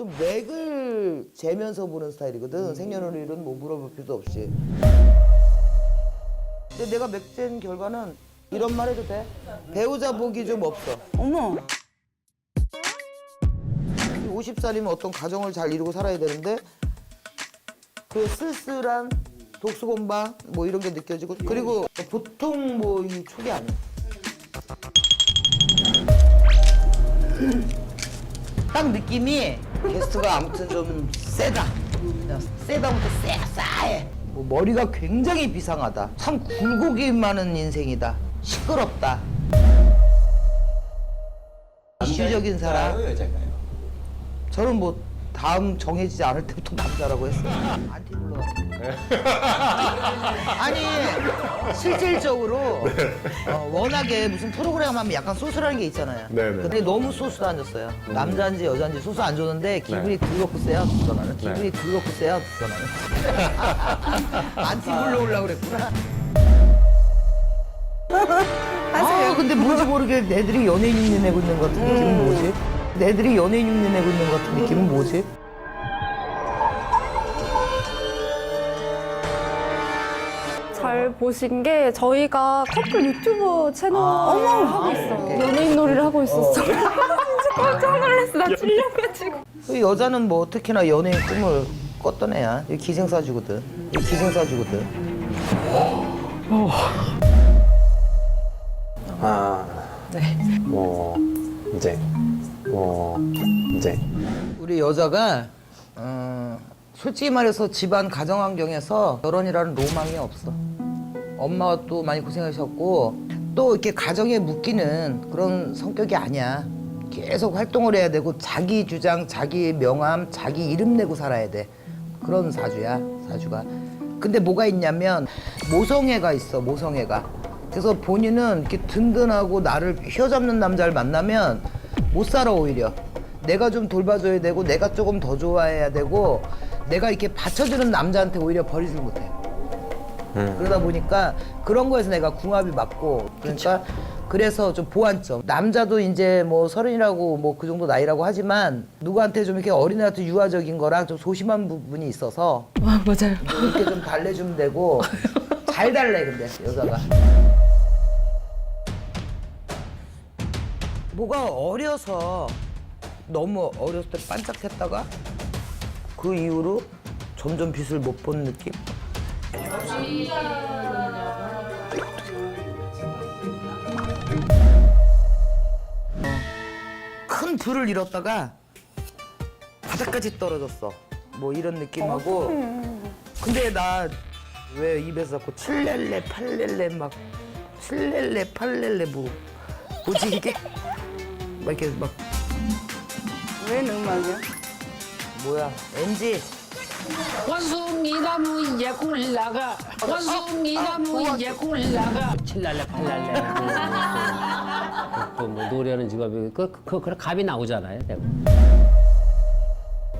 좀 맥을 재면서 보는 스타일이거든. 생년월일은 뭐 물어볼 필요도 없이. 근데 내가 맥젠 결과는 이런 말 해도 돼? 배우자 복이 좀 없어. 어머. 50살이면 어떤 가정을 잘 이루고 살아야 되는데 그 쓸쓸한 독수공방 뭐 이런 게 느껴지고 그리고 보통 뭐 이 촉이 아니야. 딱 느낌이 게스트가 아무튼 좀 세다. 세다부터 쎄, 싸해. 뭐 머리가 굉장히 비상하다. 참 굴곡이 많은 인생이다. 시끄럽다. 이슈적인 사람. 여자가요? 저는 뭐 다음 정해지지 않을 때부터 남자라고 했어요. 안티 불러. 아니 실질적으로 어, 워낙에 무슨 프로그램 하면 약간 소스라는 게 있잖아요. 네 네. 근데 너무 소스도 안 줬어요. 남자인지 여자인지 소스 안 줬는데 기분이 더럽고 세요. 전화는 기분이 더럽고 세요. 전화는 안티 불러오려고 그랬구나. 아, 근데 뭔지 모르게 애들이 연예인 흉내 내고 있는 것 같은 느낌은 뭐지? 애들이 연예인 흉내 내고 있는 것 같은 느낌은 뭐지? 보신 게 저희가 커플 유튜버 채널 하고 있어요. 연예인 놀이를 하고 있었어. 진짜 깜짝 놀랐어. 나 질려가지고. 그 여자는 뭐 어떻게나 연예인 꿈을 꿨던 애야. 이 기생사주거든. 이 기생사주거든. 아, 네. 뭐 이제 뭐 이제 우리 여자가 어, 솔직히 말해서 집안 가정 환경에서 결혼이라는 로망이 없어. 엄마가 또 많이 고생하셨고 또 이렇게 가정에 묶이는 그런 성격이 아니야. 계속 활동을 해야 되고 자기 주장, 자기 명함, 자기 이름 내고 살아야 돼. 그런 사주야, 사주가. 근데 뭐가 있냐면 모성애가 있어, 모성애가. 그래서 본인은 이렇게 든든하고 나를 휘어잡는 남자를 만나면 못 살아 오히려. 내가 좀 돌봐줘야 되고 내가 조금 더 좋아해야 되고 내가 이렇게 받쳐주는 남자한테 오히려 버리질 못해. 그러다 보니까 그런 거에서 내가 궁합이 맞고 그러니까 그래서 좀 보완점. 남자도 이제 뭐 서른이라고 뭐 그 정도 나이라고 하지만 누구한테 좀 이렇게 어린애한테 유아적인 거랑 좀 소심한 부분이 있어서 와 맞아요. 이렇게 좀 달래주면 되고 잘 달래 근데 여자가. 뭐가 어려서 너무 어렸을 때 반짝했다가 그 이후로 점점 빛을 못 본 느낌? 큰 불을 잃었다가 바닥까지 떨어졌어. 뭐 이런 느낌하고. 근데 나 왜 입에서 자꾸 칠렐레 팔렐레 막 칠렐레 팔렐레 뭐 뭐지 이게? 막 이렇게 막왜 음악이야? 뭐야? NG 원숭이 나무 이제 굴러가 원숭이 나무 이제 굴러가 칠랄레 팔랄레 그뭐 노래하는 직업이 그, 그, 그 갑이 나오잖아요 대부분.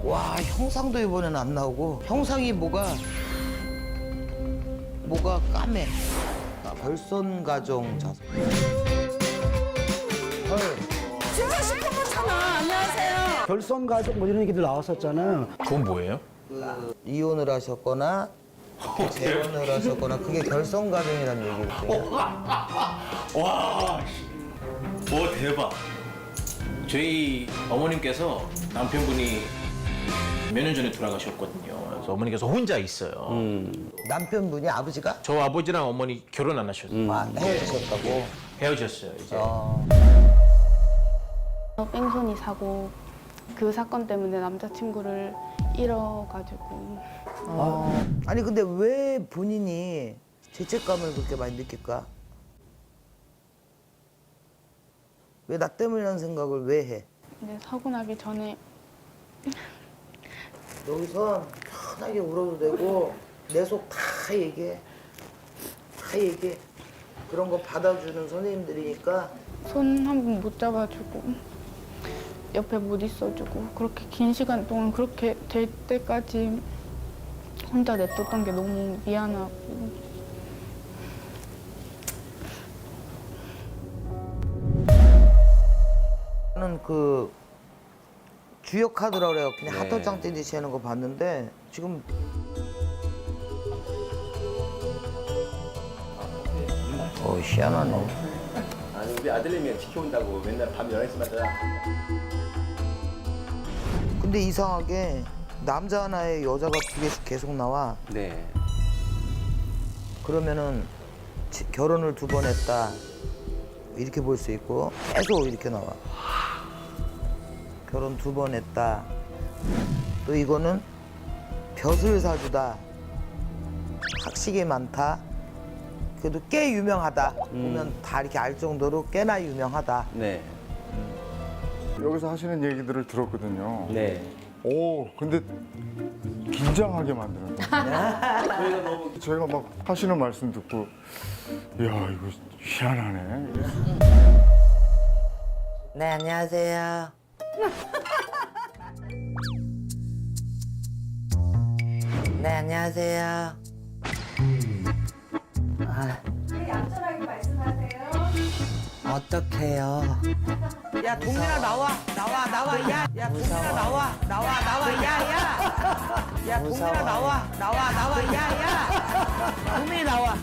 와 형상도 이번엔 안 나오고 형상이 뭐가 뭐가 까매 아, 별선 가정 자석 헐 진짜 싶은 거잖아. 안녕하세요. 결선 가족 뭐 이런 얘기들 나왔었잖아요. 그건 뭐예요? 그 이혼을 하셨거나 재혼을 하셨거나 그게 결선 가정이라는 얘기거든요. 와, 오 대박. 저희 어머님께서 남편분이 몇 년 전에 돌아가셨거든요. 그래서 어머니께서 혼자 있어요. 남편분이 아버지가 저 아버지랑 어머니 결혼 안 하셨어요. 아, 헤어지셨다고. 헤어졌어요 이제. 어. 뺑소니 사고 그 사건 때문에 남자친구를 잃어가지고 아니 근데 왜 본인이 죄책감을 그렇게 많이 느낄까? 왜 나 때문이라는 생각을 왜 해? 근데 사고 나기 전에 여기서 편하게 울어도 되고 내 속 다 얘기해. 다 얘기해. 그런 거 받아주는 선생님들이니까 손 한 번 못 잡아주고 옆에 못 있어주고 그렇게 긴 시간 동안 그렇게 될 때까지 혼자 냅뒀던 게 너무 미안하고 나는 그 주역하더라 그래요. 그냥 네. 핫도장 떼듯이 하는 거 봤는데 지금 어 희한하네. 아니 우리 아들님이 지켜온다고 맨날 밤 11시마다 근데 이상하게 남자 하나에 여자가 두 개씩 계속 나와. 네. 그러면은 지- 결혼을 두 번 했다. 이렇게 볼 수 있고 계속 이렇게 나와. 결혼 두 번 했다. 또 이거는 벼슬 사주다. 학식이 많다. 그래도 꽤 유명하다. 보면 다 이렇게 알 정도로 꽤나 유명하다. 네. 여기서 하시는 얘기들을 들었거든요. 네. 오, 근데 긴장하게 만드는 거예요. 저희가 막 하시는 말씀 듣고, 이야, 이거 희한하네. 네 안녕하세요 네 안녕하세요 아. 어떡해요 야 동민아 나와 나와 나와 야야 동민아 나와 나와 나와 야야 야 동민아 나와 나와 나와 야야 동민이 나와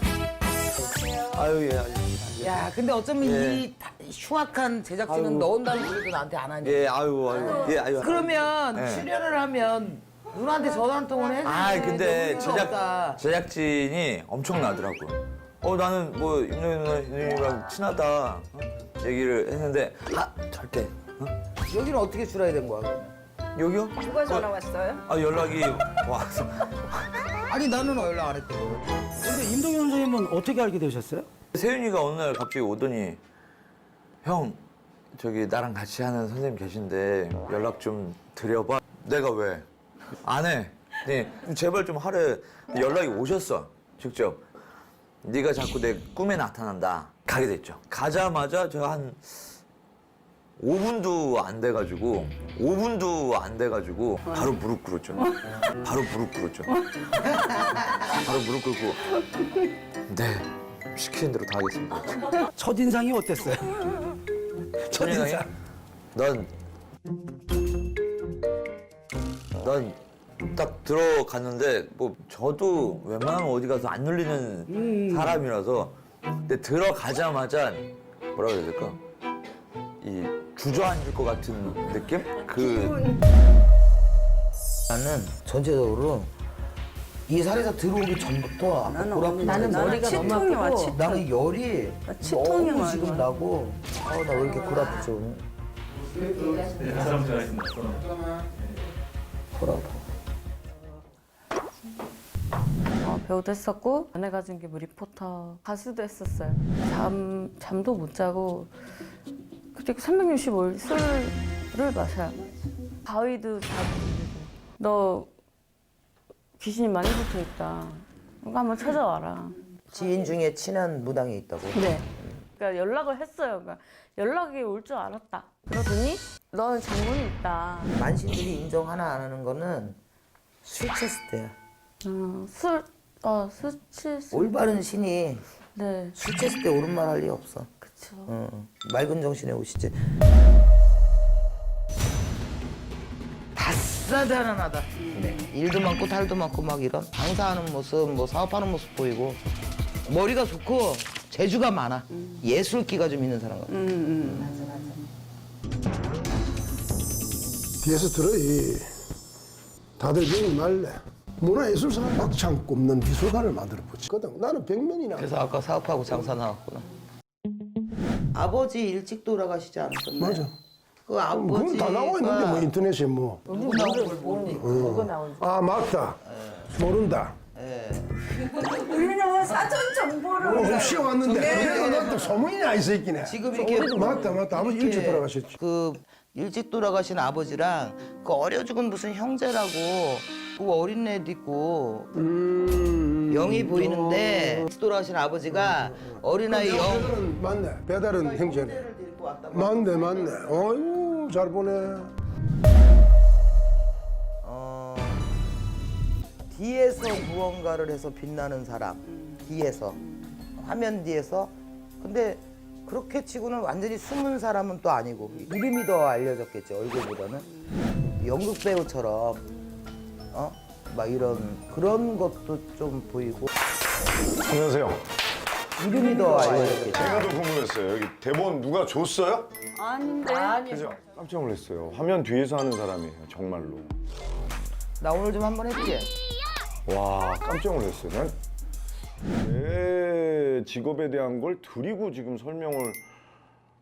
아유 예. 아유. 야 근데 어쩌면 이 다- 흉악한 제작진은 넣은다는 소리도 나한테 안 하니 예 아유 아유. 예 아유. 그러면 네. 출연을 하면 누나한테 전화 한 통은 해주지 아 근데 제작. 제작진이 엄청나더라고 요. 어 나는 뭐 임영희 누나님이랑 친하다 어? 얘기를 했는데 아 절대 어? 여기는 어떻게 줄여야 된 거야 그러면? 여기요? 누가 전화 왔어요? 아 연락이 와서 아니 나는 연락 안 했거든 근데 임동현 선생님은 어떻게 알게 되셨어요? 세윤이가 어느 날 갑자기 오더니 형 저기 나랑 같이 하는 선생님 계신데 연락 좀 드려봐. 내가 왜? 안 해. 네, 제발 좀 하래. 연락이 오셨어. 직접. 네가 자꾸 내 꿈에 나타난다. 가게 됐죠. 가자마자 제가 한 5분도 안 돼가지고 5분도 안 돼가지고 바로 무릎 꿇었죠. 바로 무릎 꿇었죠. 바로 무릎 꿇고 네 시키는 대로 다 하겠습니다. 첫 인상이 어땠어요? 첫 인상. 난, 난 딱 들어갔는데 뭐 저도 웬만하면 어디 가서 안 눌리는 사람이라서 근데 들어가자마자 뭐라 그래야 될까? 이 주저앉을 것 같은 느낌? 그 나는 전체적으로 이 살에서 들어오기 전부터 나는 골 나는 나는 머리가 너무 치통이 와, 아프고 치통. 나는 열이 나 치통이 너무 많이 지금 와. 나고 아우 나왜 이렇게 골 아프지 오늘 골 아파 배우도 했었고 아내가 준게뭐 리포터 가수도 했었어요. 잠 잠도 못 자고 그리고 365일 술을 마셔요. 가위도 자주 들리고 너 귀신이 많이 붙어 있다. 이거 한번 찾아와라. 지인 중에 친한 무당이 있다고 네. 그러니까 연락을 했어요. 그러니까 연락이 올 줄 알았다. 그러더니 너는 장문이 있다. 만신들이 인정 하나 안 하는 거는 술 때야 어, 술, 어, 술 취했을 올바른 신이 네, 술 쳤을 때 옳은 말 할 리 없어 그쵸. 어, 맑은 정신에 오시지. 다싸다란하다. 일도 많고 탈도 많고 막 이런 방사하는 모습, 뭐 사업하는 모습 보이고 머리가 좋고 재주가 많아. 예술기가 좀 있는 사람 같아. 뒤에서 들어 이 다들 배우지 말래 문화예술상 막창 꼽는 미술관을 만들어 보지. 거든 나는 백면이나 그래서 아까 사업하고 장사 나왔구나. 아버지 일찍 돌아가시지 않았었나요? 맞아. 그 아버지. 그건 다 나와 있는데 뭐 인터넷에 뭐. 누구 나온 걸 모르니? 아 맞다. 모른다. 우리는 사전 정보를 어, 없이 왔는데. 그래도 나또 소문이나 이 새끼네. 지금 이렇게 맞다 맞다. 아버지 일찍 돌아가셨지. 그 일찍 돌아가신 아버지랑 그 어려 죽은 무슨 형제라고 그 어린 애도 있고 음. 영이 보이는데 일찍 돌아가신 아버지가 어린아이 영. 배달은 맞네. 배달은 형제네 맞네 맞네. 어유 잘 보네. 어, 뒤에서 무언가를 해서 빛나는 사람. 뒤에서. 화면 뒤에서. 근데 그렇게 치고는 완전히 숨은 사람은 또 아니고 이름이 더 알려졌겠지 얼굴보다는. 연극 배우처럼. 어? 막 이런 그런 것도 좀 보이고 안녕하세요. 이름이 더 알려졌겠죠. 제가 더 궁금했어요. 여기 대본 누가 줬어요? 아닌데. 그죠? 깜짝 놀랐어요. 화면 뒤에서 하는 사람이에요. 정말로. 나 오늘 좀 한번 했지? 와 깜짝 놀랐어요. 난제 직업에 대한 걸 드리고 지금 설명을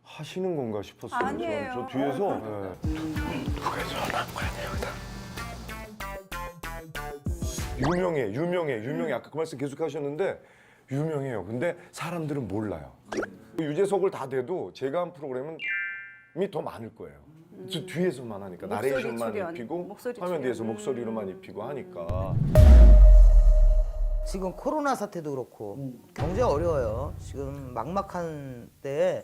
하시는 건가 싶었어요. 저- 아니에요. 저, 뒤에서 네. 누가 전화한 거야 유명해, 유명해, 유명해. 아까 그 말씀 계속 하셨는데 유명해요. 근데 사람들은 몰라요. 유재석을 다 대도 제가 한 프로그램은 더 많을 거예요. 저 뒤에서만 하니까 목소리 나레이션만 출연, 입히고 목소리 화면 출연. 뒤에서 목소리로만 입히고 하니까 지금 코로나 사태도 그렇고 경제 어려워요. 지금 막막한 때에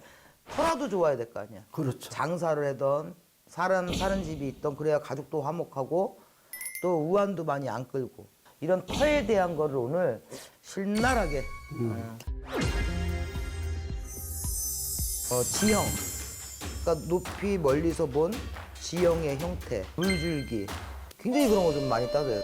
터라도 좋아야 될 거 아니야. 그렇죠. 장사를 하던 사람 사는 집이 있던 그래야 가족도 화목하고 또 우환도 많이 안 끌고 이런 터에 대한 거를 오늘 신랄하게 어. 어, 지형 그러니까 높이 멀리서 본 지형의 형태 물줄기 굉장히 그런 거 좀 많이 따져요.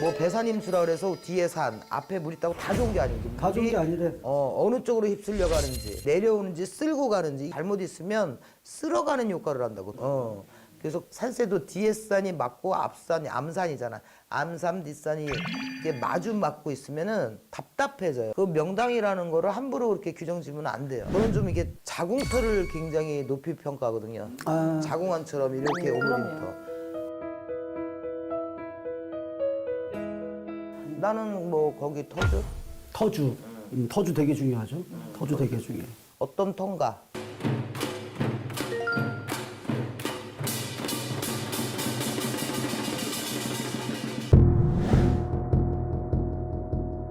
뭐 배산임수라 그래서 뒤에 산 앞에 물 있다고 다 좋은 게 아니고 다 좋은 게 아니래. 어, 어느 쪽으로 휩쓸려 가는지 내려오는지 쓸고 가는지 잘못 있으면 쓸어가는 효과를 한다고. 어. 그래서 산세도 뒤에 산이 맞고 앞산이 암산이잖아. 암산 뒷산이 이게 마주 맞고 있으면은 답답해져요. 그 명당이라는 거를 함부로 그렇게 규정 지으면 안 돼요. 그건 좀 이게 자궁터를 굉장히 높이 평가하거든요. 아. 자궁안처럼 이렇게 오므림터 나는 뭐 거기 터주 터주. 음, 터주 되게 중요하죠. 터주 되게 중요해. 어떤 턴가